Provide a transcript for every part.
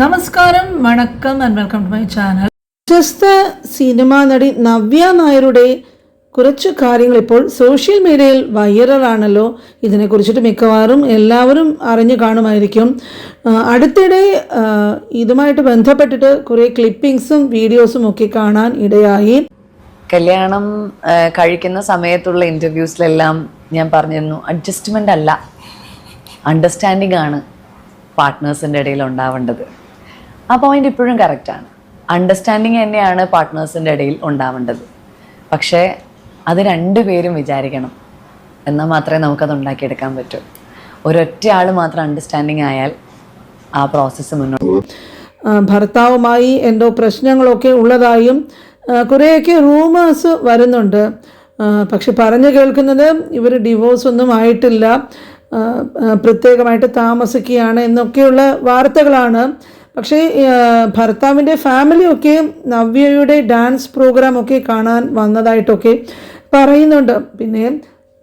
നമസ്കാരം വണക്കം and welcome to my channel പ്രശസ്ത സിനിമാ നടി നവ്യ നായരുടെ കുറച്ച് കാര്യങ്ങൾ ഇപ്പോൾ സോഷ്യൽ മീഡിയയിൽ വൈറലാണല്ലോ ഇതിനെക്കുറിച്ചിട്ട് മിക്കവാറും എല്ലാവരും അറിഞ്ഞു കാണുമായിരിക്കും. അടുത്തിടെ ഇതുമായിട്ട് ബന്ധപ്പെട്ടിട്ട് കുറേ ക്ലിപ്പിങ്സും വീഡിയോസും ഒക്കെ കാണാൻ ഇടയായി. കല്യാണം കഴിക്കുന്ന സമയത്തുള്ള ഇന്റർവ്യൂസിലെല്ലാം ഞാൻ പറഞ്ഞിരുന്നു. അഡ്ജസ്റ്റ്മെന്റ് അല്ല. അണ്ടർസ്റ്റാൻഡിങ് ആണ് പാർട്ട്നേഴ്സിന്റെ ഇടയിൽ ഉണ്ടാവേണ്ടത്. ആ പോയിന്റ് ഇപ്പോഴും കറക്റ്റാണ് അണ്ടർസ്റ്റാൻഡിങ് തന്നെയാണ് പാർട്ട്നേഴ്സിന്റെ ഇടയിൽ ഉണ്ടാവേണ്ടത്. പക്ഷേ അത് രണ്ടുപേരും വിചാരിക്കണം. എന്നാൽ മാത്രമേ നമുക്കത് ഉണ്ടാക്കിയെടുക്കാൻ പറ്റൂ. ഒരൊറ്റ ആൾ മാത്രം അണ്ടർസ്റ്റാൻഡിങ് ആയാൽ ആ പ്രോസസ്സ് മുന്നോട്ട്. ഭർത്താവുമായി എന്തോ പ്രശ്നങ്ങളൊക്കെ ഉള്ളതായും കുറേയൊക്കെ റൂമേഴ്സ് വരുന്നുണ്ട്. പക്ഷെ പറഞ്ഞു കേൾക്കുന്നത് ഇവർ ഡിവോഴ്സ് ഒന്നും ആയിട്ടില്ല. പ്രത്യേകമായിട്ട് താമസിക്കുകയാണ് എന്നൊക്കെയുള്ള വാർത്തകളാണ് പക്ഷേ ഭർത്താവിന്റെ ഫാമിലിയൊക്കെ നവ്യയുടെ ഡാൻസ് പ്രോഗ്രാമൊക്കെ കാണാൻ വന്നതായിട്ടൊക്കെ പറയുന്നുണ്ട്. പിന്നെ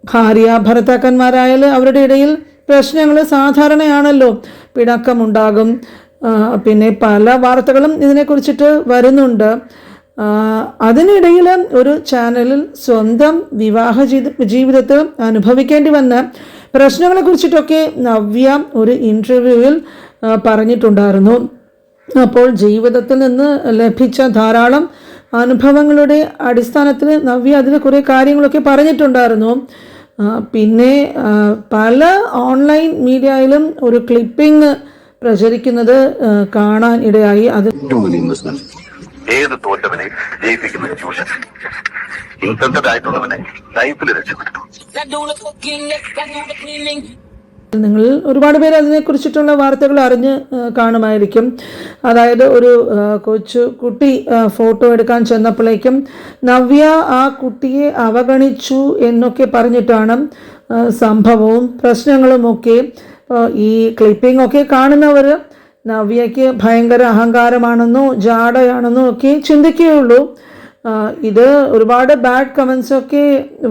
ഭാര്യ ഭർത്താക്കന്മാരായാലും അവരുടെ ഇടയിൽ പ്രശ്നങ്ങൾ സാധാരണയാണല്ലോ. പിണക്കമുണ്ടാകും. പിന്നെ പല വാർത്തകളും ഇതിനെക്കുറിച്ചിട്ട് വരുന്നുണ്ട്. അതിനിടയിൽ ഒരു ചാനലിൽ സ്വന്തം വിവാഹ ജീവിത ജീവിതത്തിൽ അനുഭവിക്കേണ്ടി വന്ന പ്രശ്നങ്ങളെ കുറിച്ചിട്ടൊക്കെ നവ്യ ഒരു ഇന്റർവ്യൂവിൽ പറഞ്ഞിട്ടുണ്ടായിരുന്നു. അപ്പോൾ ജീവിതത്തിൽ നിന്ന് ലഭിച്ച ധാരാളം അനുഭവങ്ങളുടെ അടിസ്ഥാനത്തിൽ നവ്യ അതിൽ കുറേ കാര്യങ്ങളൊക്കെ പറഞ്ഞിട്ടുണ്ടായിരുന്നു പിന്നെ പല ഓൺലൈൻ മീഡിയയിലും ഒരു ക്ലിപ്പിംഗ് പ്രചരിക്കുന്നത് കാണാൻ ഇടയായി അത് ഏത് തോറ്റവനെ ജയിപ്പിക്കുന്ന ട്യൂഷൻ ഇൻസെന്റഡ് ആയിട്ടുള്ളവനെ ലൈഫിൽ രക്ഷപ്പെടുത്തും നിങ്ങൾ ഒരുപാട് പേര് അതിനെക്കുറിച്ചിട്ടുള്ള വാർത്തകൾ അറിഞ്ഞ് കാണുമായിരിക്കും. അതായത് ഒരു കൊച്ചു കുട്ടി ഫോട്ടോ എടുക്കാൻ ചെന്നപ്പോഴേക്കും നവ്യ ആ കുട്ടിയെ അവഗണിച്ചു എന്നൊക്കെ പറഞ്ഞിട്ടാണ് സംഭവവും പ്രശ്നങ്ങളുമൊക്കെ ഒക്കെ ഈ ക്ലിപ്പിംഗ് ഒക്കെ കാണുന്നവർ നവ്യയ്ക്ക് ഭയങ്കര അഹങ്കാരമാണെന്നോ ജാടയാണെന്നോ ഒക്കെ ചിന്തിക്കുകയുള്ളൂ. ഇത് ഒരുപാട് ബാഡ് കമൻസ് ഒക്കെ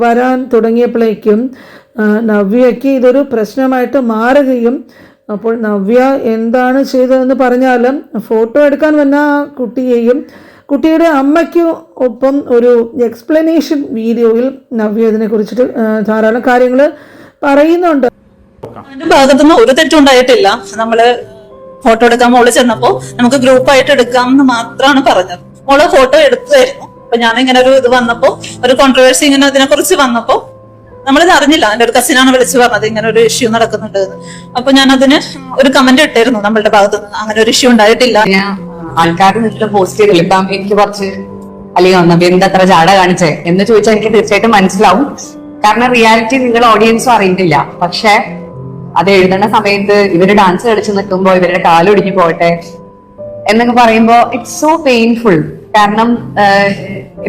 വരാൻ തുടങ്ങിയപ്പോഴേക്കും നവ്യയ്ക്ക് ഇതൊരു പ്രശ്നമായിട്ട് മാറുകയും അപ്പോൾ നവ്യ എന്താണ് ചെയ്തതെന്ന് പറഞ്ഞാലും ഫോട്ടോ എടുക്കാൻ വന്ന കുട്ടിയെയും കുട്ടിയുടെ അമ്മയ്ക്ക് ഒപ്പം ഒരു എക്സ്പ്ലനേഷൻ വീഡിയോയിൽ നവ്യ ഇതിനെ കുറിച്ചിട്ട് ധാരാളം കാര്യങ്ങൾ പറയുന്നുണ്ട്. ഭാഗത്തുനിന്ന് ഒരു തെറ്റുണ്ടായിട്ടില്ല നമ്മൾ ഫോട്ടോ എടുക്കാൻ മോൾ ചെന്നപ്പോ നമുക്ക് ഗ്രൂപ്പായിട്ട് എടുക്കാം എന്ന് മാത്രമാണ് പറഞ്ഞത്. മോൾ ഫോട്ടോ എടുത്തായിരുന്നു. അപ്പൊ ഞാൻ ഇങ്ങനെ ഒരു ഇത് വന്നപ്പോ ഒരു കോൺട്രവേഴ്സി ഇങ്ങനെ അതിനെ കുറിച്ച് വന്നപ്പോ നമ്മളിത് അറിഞ്ഞില്ല. എന്റെ ഒരു കസിനാണ് വിളിച്ചു പറഞ്ഞത് ഇങ്ങനെ ഒരു ഇഷ്യൂ നടക്കുന്നുണ്ട്. അപ്പൊ ഞാൻ അതിന് ഒരു കമന്റ് ഇട്ടായിരുന്നു നമ്മളുടെ ഭാഗത്തുനിന്ന് അങ്ങനെ ഒരു ഇഷ്യൂ ഉണ്ടായിട്ടില്ല. ആൾക്കാർ എനിക്ക് കുറച്ച് അല്ലെങ്കിൽ വന്നപ്പോ എന്താ അത്ര ചാട കാണിച്ചേ? എന്ന് ചോദിച്ചാൽ എനിക്ക് തീർച്ചയായിട്ടും മനസ്സിലാവും. കാരണം റിയാലിറ്റി നിങ്ങൾ ഓഡിയൻസും അറിയുന്നില്ല. പക്ഷെ അത് എഴുതുന്ന സമയത്ത് ഇവർ ഡാൻസ് കളിച്ച് നിൽക്കുമ്പോ ഇവരുടെ കാലൊടിഞ്ഞു പോകട്ടെ എന്നൊക്കെ പറയുമ്പോ ഇറ്റ്സ് സോ പെയിൻഫുൾ കാരണം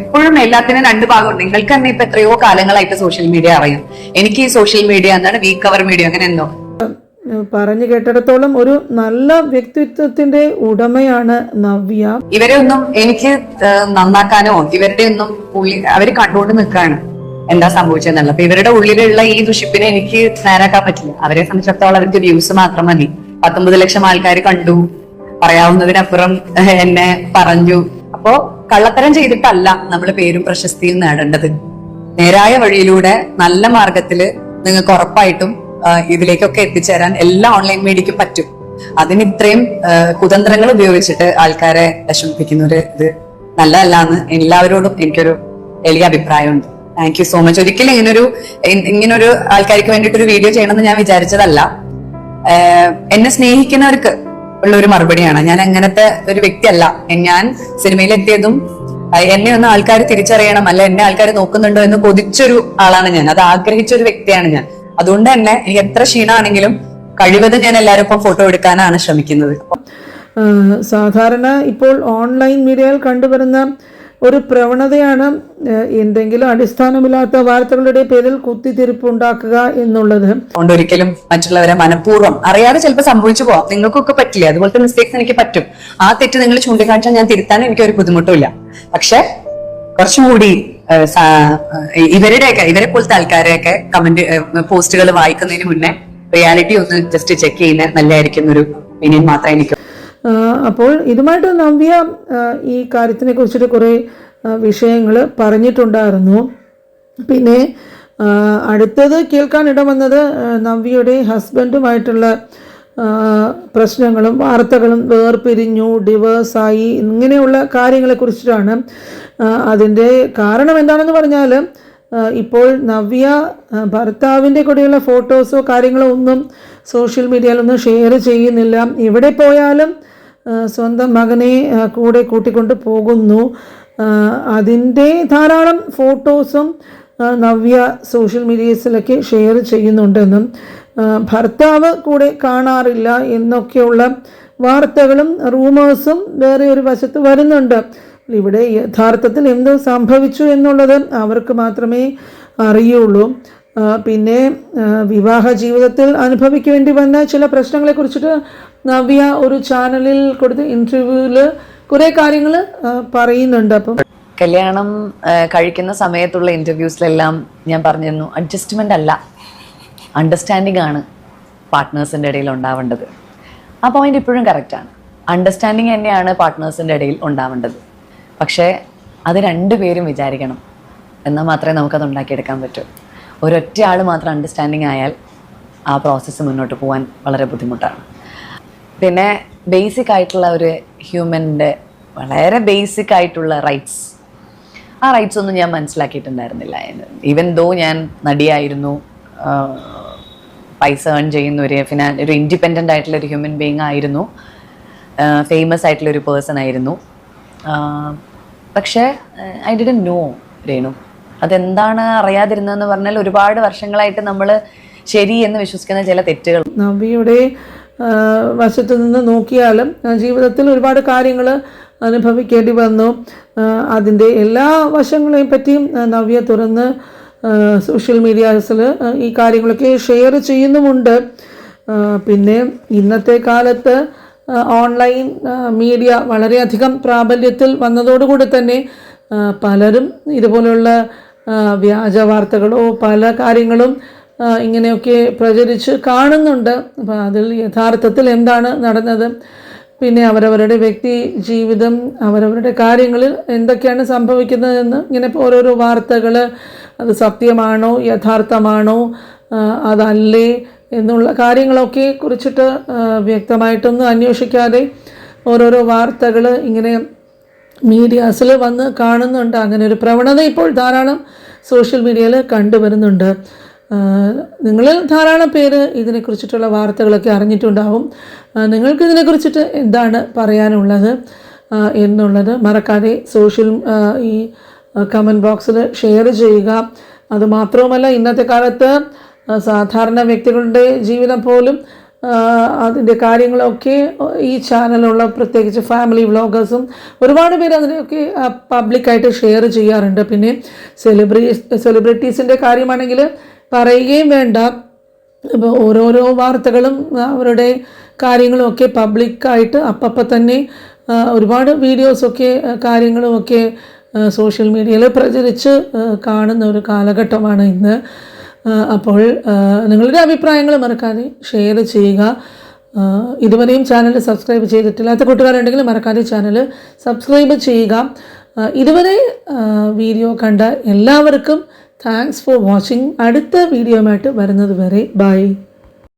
എപ്പോഴും എല്ലാത്തിനും രണ്ട് ഭാഗമുണ്ട്. നിങ്ങൾക്ക് തന്നെ ഇപ്പൊ എത്രയോ കാലങ്ങളായിട്ട് സോഷ്യൽ മീഡിയ അറിയാം. എനിക്ക് ഈ സോഷ്യൽ മീഡിയ എന്താണ് വീ കവർ മീഡിയ അങ്ങനെ എന്തോ. പറഞ്ഞു കേട്ടിടത്തോളം ഒരു നല്ല വ്യക്തിത്വത്തിന്റെ ഉടമയാണ് നവ്യ. ഇവരെ ഒന്നും എനിക്ക് നന്നാക്കാനോ ഇവരുടെ ഒന്നും അവർ കണ്ടുകൊണ്ട് നിൽക്കാണ് എന്താ സംഭവിച്ചതെന്നുള്ളത്. അപ്പൊ ഇവരുടെ ഉള്ളിലുള്ള ഈ ദുഷിപ്പിനെ എനിക്ക് നേരാക്കാൻ പറ്റില്ല. അവരെ സംബന്ധിച്ചിടത്തോളം അവർക്ക് വ്യൂസ് മാത്രം മതി. പത്തൊമ്പത് ലക്ഷം ആൾക്കാർ കണ്ടു. പറയാവുന്നതിനപ്പുറം എന്നെ പറഞ്ഞു. അപ്പോ കള്ളത്തരം ചെയ്തിട്ടല്ല നമ്മൾ പേരും പ്രശസ്തിയും നേടേണ്ടത്. നേരായ വഴിയിലൂടെ നല്ല മാർഗത്തിൽ നിങ്ങൾക്ക് ഉറപ്പായിട്ടും ഇതിലേക്കൊക്കെ എത്തിച്ചേരാൻ എല്ലാ ഓൺലൈൻ മീഡിയക്കും പറ്റും. അതിന് ഇത്രയും കുതന്ത്രങ്ങൾ ഉപയോഗിച്ചിട്ട് ആൾക്കാരെ വിഷമിപ്പിക്കുന്ന ഒരു ഇത് നല്ലതല്ല എന്ന് എല്ലാവരോടും എനിക്കൊരു വലിയ അഭിപ്രായമുണ്ട്. താങ്ക് യു സോ മച്ച് ഒരിക്കലും ഇങ്ങനൊരു ഇങ്ങനൊരു ആൾക്കാർക്ക് വേണ്ടിയിട്ട് ഒരു വീഡിയോ ചെയ്യണമെന്ന് ഞാൻ വിചാരിച്ചതല്ല. എന്നെ സ്നേഹിക്കുന്നവർക്ക് ഉള്ള ഒരു മറുപടിയാണ്. ഞാൻ അങ്ങനത്തെ ഒരു വ്യക്തിയല്ല. ഞാൻ സിനിമയിലെത്തിയതും എന്നെ ഒന്ന് ആൾക്കാർ തിരിച്ചറിയണം അല്ല എന്നെ ആൾക്കാർ നോക്കുന്നുണ്ടോ എന്ന് കൊതിച്ചൊരു ആളാണ് ഞാൻ. അത് ആഗ്രഹിച്ച ഒരു വ്യക്തിയാണ് ഞാൻ. അതുകൊണ്ട് തന്നെ എനിക്ക് എത്ര ക്ഷീണമാണെങ്കിലും കഴിവതും ഞാൻ എല്ലാവരും ഇപ്പം ഫോട്ടോ എടുക്കാനാണ് ശ്രമിക്കുന്നത്. സാധാരണ ഇപ്പോൾ ഓൺലൈൻ മീഡിയയിൽ കണ്ടുവരുന്ന ഒരു പ്രവണതയാണ് എന്തെങ്കിലും അടിസ്ഥാനമില്ലാത്ത വാർത്തകളുടെ പേരിൽ കുത്തിത്തിരിപ്പ് ഉണ്ടാക്കുക എന്നുള്ളത്. അതുകൊണ്ട് ഒരിക്കലും മറ്റുള്ളവരെ മനഃപൂർവം അറിയാതെ ചിലപ്പോൾ സംഭവിച്ചു പോവാം. നിങ്ങൾക്കൊക്കെ പറ്റില്ല? അതുപോലത്തെ മിസ്റ്റേക്സ് എനിക്ക് പറ്റും. ആ തെറ്റ് നിങ്ങൾ ചൂണ്ടിക്കാണിച്ചാൽ ഞാൻ തിരുത്താൻ എനിക്ക് ഒരു ബുദ്ധിമുട്ടുമില്ല. പക്ഷെ കുറച്ചും കൂടി ഇവരുടെയൊക്കെ ഇവരെ പോലത്തെ ആൾക്കാരെയൊക്കെ കമന്റ് പോസ്റ്റുകൾ വായിക്കുന്നതിന് മുന്നേ റിയാലിറ്റി ഒന്ന് ജസ്റ്റ് ചെക്ക് ചെയ്യുന്ന നല്ലതായിരിക്കും ഒരു ഒപ്പീനിയൻ മാത്രമേ എനിക്ക് അപ്പോൾ ഇതുമായിട്ട് നവ്യ ഈ കാര്യത്തിനെ കുറിച്ചിട്ട് കുറേ വിഷയങ്ങൾ പറഞ്ഞിട്ടുണ്ടായിരുന്നു. പിന്നെ അടുത്തത് കേൾക്കാൻ ഇടവന്നത് വന്നത് നവ്യയുടെ ഹസ്ബൻഡുമായിട്ടുള്ള പ്രശ്നങ്ങളും വാർത്തകളും വേർപിരിഞ്ഞു ഡിവേഴ്സായി ഇങ്ങനെയുള്ള കാര്യങ്ങളെ കുറിച്ചിട്ടാണ്. അതിന്റെ കാരണം എന്താണെന്ന് പറഞ്ഞാൽ ഇപ്പോൾ നവ്യ ഭർത്താവിന്റെ കൂടെയുള്ള ഫോട്ടോസോ കാര്യങ്ങളോ ഒന്നും സോഷ്യൽ മീഡിയയിലൊന്നും ഷെയർ ചെയ്യുന്നില്ല. എവിടെ പോയാലും സ്വന്തം മകനെ കൂടെ കൂട്ടിക്കൊണ്ട് പോകുന്നു. അതിന്റെ ധാരാളം ഫോട്ടോസും നവ്യ സോഷ്യൽ മീഡിയസിലൊക്കെ ഷെയർ ചെയ്യുന്നുണ്ടെന്നും ഭർത്താവ് കൂടെ കാണാറില്ല എന്നൊക്കെയുള്ള വാർത്തകളും റൂമേഴ്സും വേറെ ഒരു വശത്ത് വരുന്നുണ്ട്. ഇവിടെ യഥാർത്ഥത്തിൽ എന്ത് സംഭവിച്ചു എന്നുള്ളത് അവർക്ക് മാത്രമേ അറിയുള്ളൂ. പിന്നെ വിവാഹ ജീവിതത്തിൽ അനുഭവിക്കേണ്ടി വന്ന ചില പ്രശ്നങ്ങളെ കുറിച്ചിട്ട് നവ്യ ഒരു ചാനലിൽ കൊടുത്ത ഇന്റർവ്യൂവിൽ കുറേ കാര്യങ്ങൾ പറയുന്നുണ്ട്. അപ്പം കല്യാണം കഴിക്കുന്ന സമയത്തുള്ള ഇന്റർവ്യൂസിലെല്ലാം ഞാൻ പറഞ്ഞിരുന്നു അഡ്ജസ്റ്റ്മെന്റ് അല്ല. അണ്ടർസ്റ്റാൻഡിംഗ് ആണ് പാർട്ട്നേഴ്സിന്റെ ഇടയിൽ ഉണ്ടാവേണ്ടത്. ആ പോയിന്റ് ഇപ്പോഴും കറക്റ്റാണ് അണ്ടർസ്റ്റാൻഡിങ് തന്നെയാണ് പാർട്ട്നേഴ്സിന്റെ ഇടയിൽ ഉണ്ടാവേണ്ടത്. പക്ഷേ അത് രണ്ടുപേരും വിചാരിക്കണം. എന്നാൽ മാത്രമേ നമുക്കത് ഉണ്ടാക്കിയെടുക്കാൻ പറ്റൂ. ഒരൊറ്റ ആൾ മാത്രം അണ്ടർസ്റ്റാൻഡിങ് ആയാൽ ആ പ്രോസസ്സ് മുന്നോട്ട് പോകാൻ വളരെ ബുദ്ധിമുട്ടാണ്. പിന്നെ ബേസിക് ആയിട്ടുള്ള ഒരു ഹ്യൂമന്റെ വളരെ ബേസിക് ആയിട്ടുള്ള റൈറ്റ്സ് ആ റൈറ്റ്സ് ഒന്നും ഞാൻ മനസ്സിലാക്കിയിട്ടുണ്ടായിരുന്നില്ല. ഈവൻ ദോ ഞാൻ നടിയായിരുന്നു പൈസ ഏൺ ചെയ്യുന്ന ഒരു ഫിനാൻ ഒരു ഇൻഡിപെൻഡന്റ് ആയിട്ടുള്ള ഒരു ഹ്യൂമൻ ബീങ് ആയിരുന്നു. ഫേമസ് ആയിട്ടുള്ള ഒരു പേഴ്സൺ ആയിരുന്നു. പക്ഷേ ഐ ഡിഡൻ നോ രേണു. അതെന്താണ് അറിയാതിരുന്നതെന്ന് പറഞ്ഞാൽ ഒരുപാട് വർഷങ്ങളായിട്ട് നമ്മൾ ശരി എന്ന് വിശ്വസിക്കുന്ന ചില തെറ്റുകൾ. നബിയുടെ വശത്തു നിന്ന് നോക്കിയാലും ജീവിതത്തിൽ ഒരുപാട് കാര്യങ്ങൾ അനുഭവിക്കേണ്ടി വന്നു. അതിന്റെ എല്ലാ വശങ്ങളെയും പറ്റിയും നവ്യ തുറന്ന് സോഷ്യൽ മീഡിയാസിൽ ഈ കാര്യങ്ങളൊക്കെ ഷെയർ ചെയ്യുന്നുമുണ്ട്. പിന്നെ ഇന്നത്തെ കാലത്ത് ഓൺലൈൻ മീഡിയ വളരെയധികം പ്രാബല്യത്തിൽ വന്നതോടുകൂടി തന്നെ പലരും ഇതുപോലുള്ള ആ, വ്യാജ വാർത്തകളോ പല കാര്യങ്ങളും ഇങ്ങനെയൊക്കെ പ്രചരിച്ച് കാണുന്നുണ്ട്. അപ്പോൾ അതിൽ യഥാർത്ഥത്തിൽ എന്താണ് നടന്നത്? പിന്നെ അവരവരുടെ വ്യക്തി ജീവിതം അവരവരുടെ കാര്യങ്ങളിൽ എന്തൊക്കെയാണ് സംഭവിക്കുന്നതെന്ന് ഇങ്ങനെ ഓരോരോ വാർത്തകൾ അത് സത്യമാണോ യഥാർത്ഥമാണോ അതല്ലേ എന്നുള്ള കാര്യങ്ങളൊക്കെ കുറിച്ചിട്ട് വ്യക്തമായിട്ടൊന്നും അന്വേഷിക്കാതെ ഓരോരോ വാർത്തകൾ ഇങ്ങനെ മീഡിയാസിൽ വന്ന് കാണുന്നുണ്ട്. അങ്ങനെ ഒരു പ്രവണത ഇപ്പോൾ ധാരാളം സോഷ്യൽ മീഡിയയിൽ കണ്ടുവരുന്നുണ്ട്. നിങ്ങളിൽ ധാരാളം പേര് ഇതിനെക്കുറിച്ചിട്ടുള്ള വാർത്തകളൊക്കെ അറിഞ്ഞിട്ടുണ്ടാവും. നിങ്ങൾക്ക് ഇതിനെക്കുറിച്ചിട്ട് എന്താണ് പറയാനുള്ളത്? എന്നുള്ളത് മറക്കാതെ സോഷ്യൽ ഈ കമന്റ് ബോക്സിൽ ഷെയർ ചെയ്യുക. അതുമാത്രവുമല്ല ഇന്നത്തെ കാലത്ത് സാധാരണ വ്യക്തികളുടെ ജീവിതം പോലും അതിന്റെ കാര്യങ്ങളൊക്കെ ഈ ചാനലുള്ള പ്രത്യേകിച്ച് ഫാമിലി വ്ളോഗേഴ്സും ഒരുപാട് പേര് അതിനെയൊക്കെ പബ്ലിക്കായിട്ട് ഷെയർ ചെയ്യാറുണ്ട്. പിന്നെ സെലിബ്രി സെലിബ്രിറ്റീസിന്റെ കാര്യമാണെങ്കിൽ പറയുകയും വേണ്ട. ഇപ്പോൾ ഓരോരോ വാർത്തകളും അവരുടെ കാര്യങ്ങളുമൊക്കെ പബ്ലിക്കായിട്ട് അപ്പപ്പം തന്നെ ഒരുപാട് വീഡിയോസൊക്കെ കാര്യങ്ങളുമൊക്കെ കാര്യങ്ങളും സോഷ്യൽ മീഡിയയിൽ പ്രചരിച്ച് കാണുന്ന ഒരു കാലഘട്ടമാണ് ഇന്ന്. അപ്പോൾ നിങ്ങളുടെ അഭിപ്രായങ്ങൾ മറക്കാതെ ഷെയർ ചെയ്യുക. ഇതുവരെയും ചാനൽ സബ്സ്ക്രൈബ് ചെയ്തിട്ടില്ലാത്ത കൂട്ടുകാരുണ്ടെങ്കിൽ മറക്കാതെ ചാനൽ സബ്സ്ക്രൈബ് ചെയ്യുക. ഇതുവരെ വീഡിയോ കണ്ട എല്ലാവർക്കും താങ്ക്സ് ഫോർ വാച്ചിങ് അടുത്ത വീഡിയോയുമായിട്ട് വരുന്നത് വരെ ബൈ